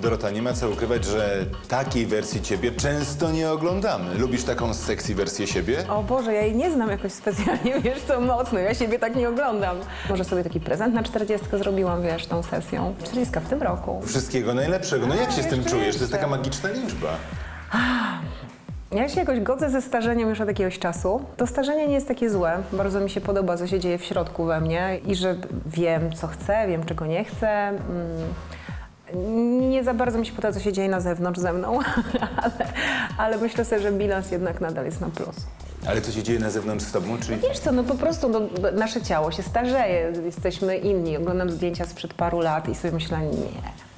Dorota, nie ma co ukrywać, że takiej wersji ciebie często nie oglądamy. Lubisz taką sexy wersję siebie? O Boże, ja jej nie znam jakoś specjalnie, wiesz, co mocno, ja siebie tak nie oglądam. Może sobie taki prezent na 40 zrobiłam, wiesz, tą sesją. 40 w tym roku. Wszystkiego najlepszego. No jak się z tym jeszcze czujesz? To jest jeszcze. taka magiczna liczba. Ja się jakoś godzę ze starzeniem już od jakiegoś czasu. To starzenie nie jest takie złe. Bardzo mi się podoba, co się dzieje w środku we mnie i że wiem, co chcę, wiem, czego nie chcę. Mm. Nie za bardzo mi się podoba, co się dzieje na zewnątrz ze mną, ale, ale myślę sobie, że bilans jednak nadal jest na plus. Ale co się dzieje na zewnątrz z tobą? Czyli Wiesz co, no po prostu no, nasze ciało się starzeje, jesteśmy inni. Oglądam zdjęcia sprzed paru lat i sobie myślę, nie.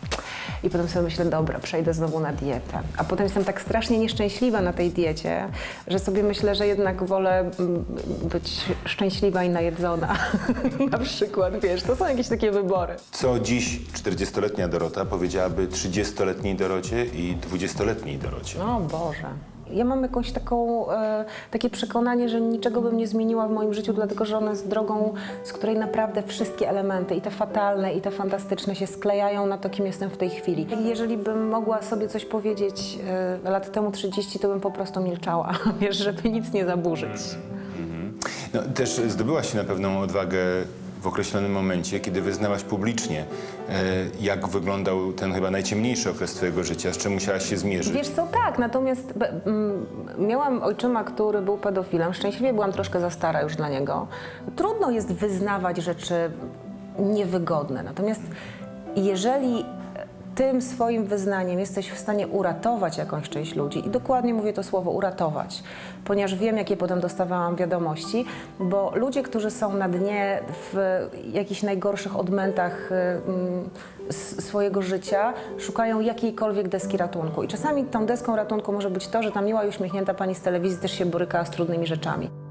I potem sobie myślę, dobra, przejdę znowu na dietę. A potem jestem tak strasznie nieszczęśliwa na tej diecie, że sobie myślę, że jednak wolę mm, być szczęśliwa i najedzona. na przykład, wiesz, to są jakieś takie wybory. co dziś 40-letnia Dorota powiedziałaby 30-letniej Dorocie i 20-letniej Dorocie? O Boże. Ja mam jakąś taką, e, takie przekonanie, że niczego bym nie zmieniła w moim życiu, dlatego że ona jest drogą, z której naprawdę wszystkie elementy, i te fatalne, i te fantastyczne, się sklejają na to, kim jestem w tej chwili. Jeżeli bym mogła sobie coś powiedzieć e, lat temu 30, to bym po prostu milczała, wiesz, żeby nic nie zaburzyć. No, też zdobyłaś się na pewną odwagę w określonym momencie, kiedy wyznałaś publicznie, e, jak wyglądał ten chyba najciemniejszy okres twojego życia, z czym musiałaś się zmierzyć. Wiesz co, tak, natomiast mm, miałam ojczyma, który był pedofilem. Szczęśliwie byłam troszkę za stara już dla niego. Trudno jest wyznawać rzeczy niewygodne. Natomiast jeżeli tym swoim wyznaniem jesteś w stanie uratować jakąś część ludzi, i dokładnie mówię to słowo uratować, ponieważ wiem, jakie potem dostawałam wiadomości, bo ludzie, którzy są na dnie w jakichś najgorszych odmętach y, mm, swojego życia, szukają jakiejkolwiek deski ratunku. I czasami tą deską ratunku może być to, że ta miła i uśmiechnięta pani z telewizji też się boryka z trudnymi rzeczami.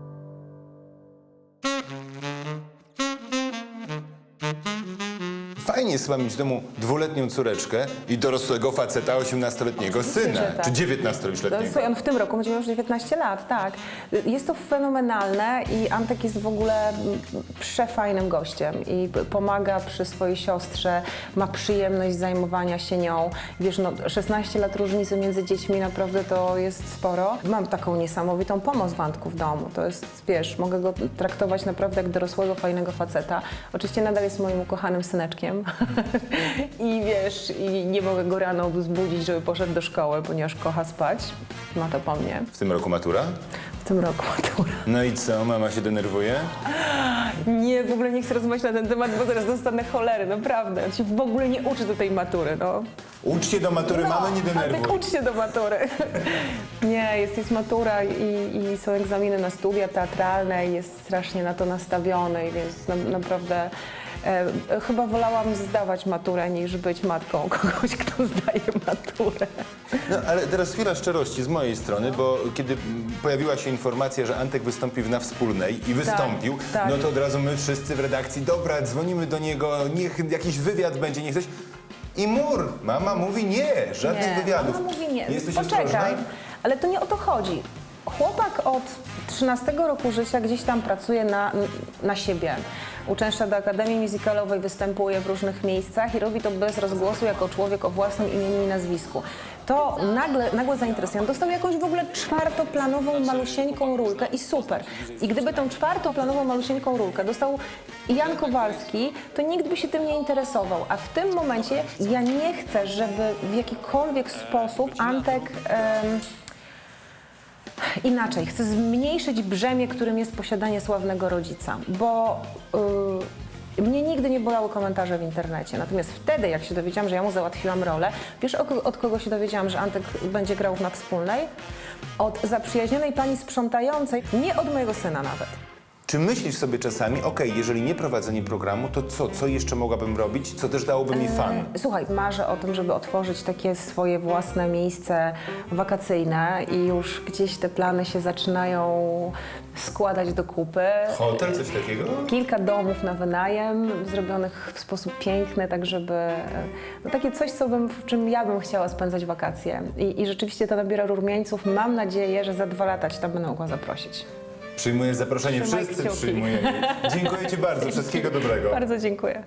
Fajnie jest chyba mieć w domu dwuletnią córeczkę i dorosłego faceta 18-letniego syna, że tak. czy No, 19-letniego. Słuchaj, on w tym roku będzie miał już 19 lat, tak. Jest to fenomenalne i Antek jest w ogóle przefajnym gościem i pomaga przy swojej siostrze, ma przyjemność zajmowania się nią. Wiesz, no 16 lat różnicy między dziećmi naprawdę to jest sporo. Mam taką niesamowitą pomoc w Antku w domu. To jest, wiesz, mogę go traktować naprawdę jak dorosłego, fajnego faceta. Oczywiście nadal jest moim ukochanym syneczkiem i wiesz, i nie mogę go rano wzbudzić, żeby poszedł do szkoły, ponieważ kocha spać. Ma to po mnie. W tym roku matura? W tym roku matura. No i co, mama się denerwuje? Nie, w ogóle nie chcę rozmawiać na ten temat, bo zaraz dostanę cholery, naprawdę. On się w ogóle nie uczy do tej matury, no. Ucz się do matury, mamy nie Antek, denerwuj. ucz się do matury. nie, jest, jest matura i, i są egzaminy na studia teatralne i jest strasznie na to nastawiony, więc na, naprawdę chyba wolałam zdawać maturę niż być matką kogoś, kto zdaje maturę. No ale teraz chwila szczerości z mojej strony, bo kiedy pojawiła się informacja, że Antek wystąpi w Na Wspólnej i wystąpił, tak. no to od razu my wszyscy w redakcji, dobra, dzwonimy do niego, niech jakiś wywiad będzie, niech coś... I mur! Mama mówi nie, żadnych nie, wywiadów. Mama mówi nie. Jesteś Poczekaj, ostrożna? ale to nie o to chodzi. Chłopak od 13 roku życia gdzieś tam pracuje na, na siebie. Uczęszcza do Akademii Musicalowej, występuje w różnych miejscach i robi to bez rozgłosu jako człowiek o własnym imieniu i nazwisku. To nagle, nagłe zainteresowanie. Dostał jakąś w ogóle czwartoplanową, malusieńką rulkę i super. I gdyby tą czwartoplanową, malusieńką rulkę dostał Jan Kowalski, to nikt by się tym nie interesował. A w tym momencie ja nie chcę, żeby w jakikolwiek sposób Antek... Inaczej, chcę zmniejszyć brzemię, którym jest posiadanie sławnego rodzica, bo y, mnie nigdy nie bolały komentarze w internecie. Natomiast wtedy, jak się dowiedziałam, że ja mu załatwiłam rolę, wiesz od kogo się dowiedziałam, że Antek będzie grał w nadwspólnej? Od zaprzyjaźnionej pani sprzątającej, nie od mojego syna nawet. Czy myślisz sobie czasami, okej, jeżeli nie prowadzenie programu, to co, co jeszcze mogłabym robić, co też dałoby mi fan? Słuchaj, marzę o tym, żeby otworzyć takie swoje własne miejsce wakacyjne i już gdzieś te plany się zaczynają składać do kupy. Hotel, coś takiego? Kilka domów na wynajem, zrobionych w sposób piękny, tak żeby... No takie coś, co bym, w czym ja bym chciała spędzać wakacje. I, I rzeczywiście to nabiera rumieńców. Mam nadzieję, że za dwa lata Cię tam będę mogła zaprosić. Przyjmuję zaproszenie, Trzymaj wszyscy kciuki. przyjmujemy. Dziękuję Ci bardzo, wszystkiego dobrego. Bardzo dziękuję.